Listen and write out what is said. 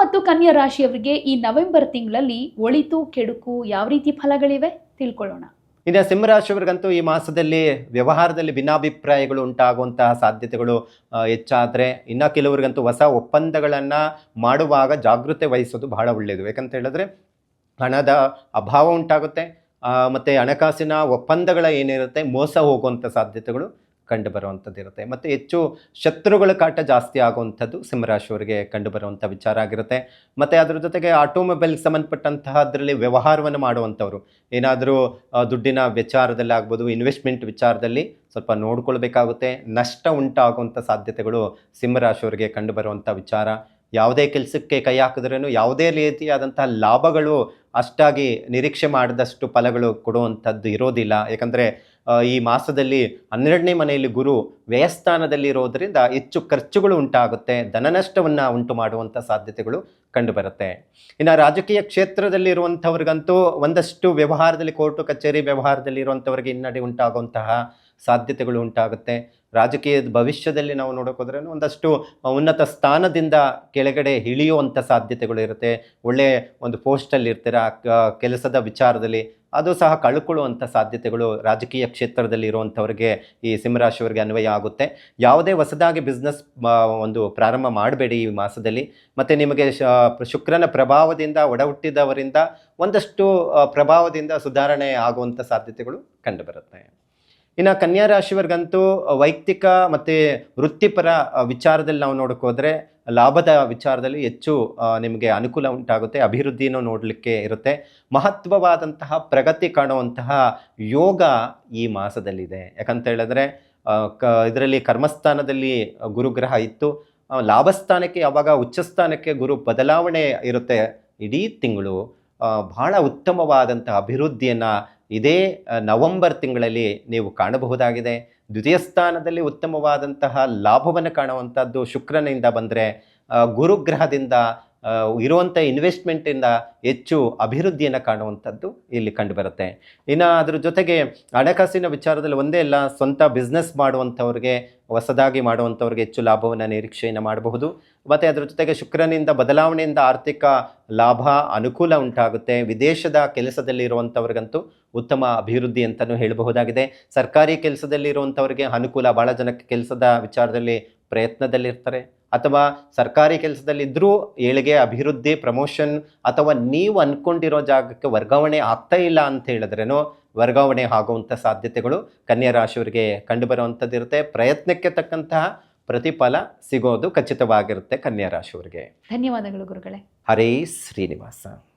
ಮತ್ತು ಕನ್ಯಾ ರಾಶಿಯವರಿಗೆ ಈ ನವೆಂಬರ್ ತಿಂಗಳಲ್ಲಿ ಒಳಿತು, ಕೆಡುಕು ಯಾವ ರೀತಿ ಫಲಗಳಿವೆ ತಿಳ್ಕೊಳ್ಳೋಣ. ಇನ್ನು ಸಿಂಹರಾಶಿಯವರಿಗಂತೂ ಈ ಮಾಸದಲ್ಲಿ ವ್ಯವಹಾರದಲ್ಲಿ ಭಿನ್ನಾಭಿಪ್ರಾಯಗಳು ಉಂಟಾಗುವಂತಹ ಸಾಧ್ಯತೆಗಳು ಹೆಚ್ಚಾದರೆ ಇನ್ನು ಕೆಲವರಿಗಂತೂ ಹೊಸ ಒಪ್ಪಂದಗಳನ್ನು ಮಾಡುವಾಗ ಜಾಗೃತೆ ವಹಿಸೋದು ಬಹಳ ಒಳ್ಳೆಯದು ಯಾಕಂತ ಹೇಳಿದ್ರೆ ಹಣದ ಅಭಾವ ಉಂಟಾಗುತ್ತೆ ಮತ್ತೆ ಹಣಕಾಸಿನ ಒಪ್ಪಂದಗಳ ಏನಿರುತ್ತೆ ಮೋಸ ಹೋಗುವಂಥ ಸಾಧ್ಯತೆಗಳು ಕಂಡು ಬರುವಂಥದ್ದು ಇರುತ್ತೆ ಮತ್ತು ಹೆಚ್ಚು ಶತ್ರುಗಳ ಕಾಟ ಜಾಸ್ತಿ ಆಗುವಂಥದ್ದು ಸಿಂಹರಾಶಿಯವರಿಗೆ ಕಂಡು ಬರುವಂಥ ವಿಚಾರ ಆಗಿರುತ್ತೆ. ಮತ್ತು ಅದ್ರ ಜೊತೆಗೆ ಆಟೋಮೊಬೈಲ್ಗೆ ಸಂಬಂಧಪಟ್ಟಂತಹ ಅದರಲ್ಲಿ ವ್ಯವಹಾರವನ್ನು ಮಾಡುವಂಥವ್ರು. ಏನಾದರೂ ದುಡ್ಡಿನ ವಿಚಾರದಲ್ಲಿ ಆಗ್ಬೋದು, ಇನ್ವೆಸ್ಟ್ಮೆಂಟ್ ವಿಚಾರದಲ್ಲಿ ಸ್ವಲ್ಪ ನೋಡ್ಕೊಳ್ಬೇಕಾಗುತ್ತೆ. ನಷ್ಟ ಉಂಟಾಗುವಂಥ ಸಾಧ್ಯತೆಗಳು ಸಿಂಹರಾಶಿಯವರಿಗೆ ಕಂಡು ಬರುವಂಥ ವಿಚಾರ. ಯಾವುದೇ ಕೆಲಸಕ್ಕೆ ಕೈ ಹಾಕಿದ್ರೂ ಯಾವುದೇ ರೀತಿಯಾದಂಥ ಲಾಭಗಳು ಅಷ್ಟಾಗಿ ನಿರೀಕ್ಷೆ ಮಾಡಿದಷ್ಟು ಫಲಗಳು ಕೊಡುವಂಥದ್ದು ಇರೋದಿಲ್ಲ. ಯಾಕಂದರೆ ಈ ಮಾಸದಲ್ಲಿ ಹನ್ನೆರಡನೇ ಮನೆಯಲ್ಲಿ ಗುರು ವ್ಯಯಸ್ಥಾನದಲ್ಲಿ ಇರೋದರಿಂದ ಹೆಚ್ಚು ಖರ್ಚುಗಳು ಉಂಟಾಗುತ್ತೆ, ಧನನಷ್ಟವನ್ನು ಉಂಟು ಮಾಡುವಂಥ ಸಾಧ್ಯತೆಗಳು ಕಂಡುಬರುತ್ತೆ. ಇನ್ನು ರಾಜಕೀಯ ಕ್ಷೇತ್ರದಲ್ಲಿ ಇರುವಂಥವ್ರಿಗಂತೂ ಒಂದಷ್ಟು ವ್ಯವಹಾರದಲ್ಲಿ, ಕೋರ್ಟು ಕಚೇರಿ ವ್ಯವಹಾರದಲ್ಲಿ ಇರುವಂಥವ್ರಿಗೆ ಹಿನ್ನಡೆ ಉಂಟಾಗುವಂತಹ ಸಾಧ್ಯತೆಗಳು ಉಂಟಾಗುತ್ತೆ. ರಾಜಕೀಯದ ಭವಿಷ್ಯದಲ್ಲಿ ನಾವು ನೋಡೋಕೋದ್ರೆ ಒಂದಷ್ಟು ಉನ್ನತ ಸ್ಥಾನದಿಂದ ಕೆಳಗಡೆ ಇಳಿಯುವಂಥ ಸಾಧ್ಯತೆಗಳು ಇರುತ್ತೆ. ಒಳ್ಳೆಯ ಒಂದು ಪೋಸ್ಟಲ್ಲಿ ಇರ್ತೀರ ಕೆಲಸದ ವಿಚಾರದಲ್ಲಿ ಅದು ಸಹ ಕಳ್ಕೊಳ್ಳುವಂಥ ಸಾಧ್ಯತೆಗಳು ರಾಜಕೀಯ ಕ್ಷೇತ್ರದಲ್ಲಿ ಇರುವಂಥವ್ರಿಗೆ ಈ ಸಿಂಹರಾಶಿಯವರಿಗೆ ಅನ್ವಯ ಆಗುತ್ತೆ. ಯಾವುದೇ ಹೊಸದಾಗಿ ಬಿಸ್ನೆಸ್ ಒಂದು ಪ್ರಾರಂಭ ಮಾಡಬೇಡಿ ಈ ಮಾಸದಲ್ಲಿ. ಮತ್ತು ನಿಮಗೆ ಶುಕ್ರನ ಪ್ರಭಾವದಿಂದ ಒಡಹುಟ್ಟಿದವರಿಂದ ಒಂದಷ್ಟು ಪ್ರಭಾವದಿಂದ ಸುಧಾರಣೆ ಆಗುವಂಥ ಸಾಧ್ಯತೆಗಳು ಕಂಡುಬರುತ್ತೆ. ಇನ್ನು ಕನ್ಯಾ ರಾಶಿಯವರಿಗಂತೂ ವೈಯಕ್ತಿಕ ಮತ್ತು ವೃತ್ತಿಪರ ವಿಚಾರದಲ್ಲಿ ನಾವು ನೋಡೋಕ್ಕೋದ್ರೆ ಲಾಭದ ವಿಚಾರದಲ್ಲಿ ಹೆಚ್ಚು ನಿಮಗೆ ಅನುಕೂಲ ಉಂಟಾಗುತ್ತೆ, ಅಭಿವೃದ್ಧಿನೂ ನೋಡಲಿಕ್ಕೆ ಇರುತ್ತೆ. ಮಹತ್ವವಾದಂತಹ ಪ್ರಗತಿ ಕಾಣುವಂತಹ ಯೋಗ ಈ ಮಾಸದಲ್ಲಿದೆ. ಯಾಕಂತ ಹೇಳಿದ್ರೆ ಕ, ಇದರಲ್ಲಿ ಕರ್ಮಸ್ಥಾನದಲ್ಲಿ ಗುರುಗ್ರಹ ಇತ್ತು. ಲಾಭಸ್ಥಾನಕ್ಕೆ, ಯಾವಾಗ ಉಚ್ಚಸ್ಥಾನಕ್ಕೆ ಗುರು ಬದಲಾವಣೆ ಇರುತ್ತೆ ಇಡೀ ತಿಂಗಳು ಬಹಳ ಉತ್ತಮವಾದಂತಹ ಅಭಿವೃದ್ಧಿಯನ್ನು ಇದೇ ನವೆಂಬರ್ ತಿಂಗಳಲ್ಲಿ ನೀವು ಕಾಣಬಹುದಾಗಿದೆ. ದ್ವಿತೀಯ ಸ್ಥಾನದಲ್ಲಿ ಉತ್ತಮವಾದಂತಹ ಲಾಭವನ್ನು ಕಾಣುವಂಥದ್ದು ಶುಕ್ರನಿಂದ ಬಂದರೆ ಗುರುಗ್ರಹದಿಂದ ಇರುವಂಥ ಇನ್ವೆಸ್ಟ್ಮೆಂಟಿಂದ ಹೆಚ್ಚು ಅಭಿವೃದ್ಧಿಯನ್ನು ಕಾಣುವಂಥದ್ದು ಇಲ್ಲಿ ಕಂಡುಬರುತ್ತೆ. ಇನ್ನು ಅದ್ರ ಜೊತೆಗೆ ಹಣಕಾಸಿನ ವಿಚಾರದಲ್ಲಿ ಒಂದೇ ಅಲ್ಲ, ಸ್ವಂತ ಬಿಸ್ನೆಸ್ ಮಾಡುವಂಥವ್ರಿಗೆ, ಹೊಸದಾಗಿ ಮಾಡುವಂಥವ್ರಿಗೆ ಹೆಚ್ಚು ಲಾಭವನ್ನು ನಿರೀಕ್ಷೆಯನ್ನು ಮಾಡಬಹುದು. ಮತ್ತು ಅದ್ರ ಜೊತೆಗೆ ಶುಕ್ರನಿಂದ ಬದಲಾವಣೆಯಿಂದ ಆರ್ಥಿಕ ಲಾಭ ಅನುಕೂಲ ಉಂಟಾಗುತ್ತೆ. ವಿದೇಶದ ಕೆಲಸದಲ್ಲಿ ಇರುವಂಥವ್ರಿಗಂತೂ ಉತ್ತಮ ಅಭಿವೃದ್ಧಿ ಅಂತಲೂ ಹೇಳಬಹುದಾಗಿದೆ. ಸರ್ಕಾರಿ ಕೆಲಸದಲ್ಲಿ ಇರುವಂಥವ್ರಿಗೆ ಅನುಕೂಲ ಭಾಳ ಜನಕ್ಕೆ ಕೆಲಸದ ವಿಚಾರದಲ್ಲಿ ಪ್ರಯತ್ನದಲ್ಲಿರ್ತಾರೆ. ಅಥವಾ ಸರ್ಕಾರಿ ಕೆಲಸದಲ್ಲಿದ್ದರೂ ಏಳಿಗೆ ಅಭಿವೃದ್ಧಿ ಪ್ರಮೋಷನ್ ಅಥವಾ ನೀವು ಅಂದ್ಕೊಂಡಿರೋ ಜಾಗಕ್ಕೆ ವರ್ಗಾವಣೆ ಆಗ್ತಾ ಇಲ್ಲ ಅಂತ ಹೇಳಿದ್ರೇನು ವರ್ಗಾವಣೆ ಆಗುವಂಥ ಸಾಧ್ಯತೆಗಳು ಕನ್ಯಾ ರಾಶಿಯವರಿಗೆ ಕಂಡುಬರುವಂಥದ್ದು ಇರುತ್ತೆ ಪ್ರಯತ್ನಕ್ಕೆ ತಕ್ಕಂತಹ ಪ್ರತಿಫಲ ಸಿಗೋದು ಖಚಿತವಾಗಿರುತ್ತೆ ಕನ್ಯಾ ರಾಶಿಯವರಿಗೆ. ಧನ್ಯವಾದಗಳು ಗುರುಗಳೇ. ಹರೇ ಶ್ರೀನಿವಾಸ.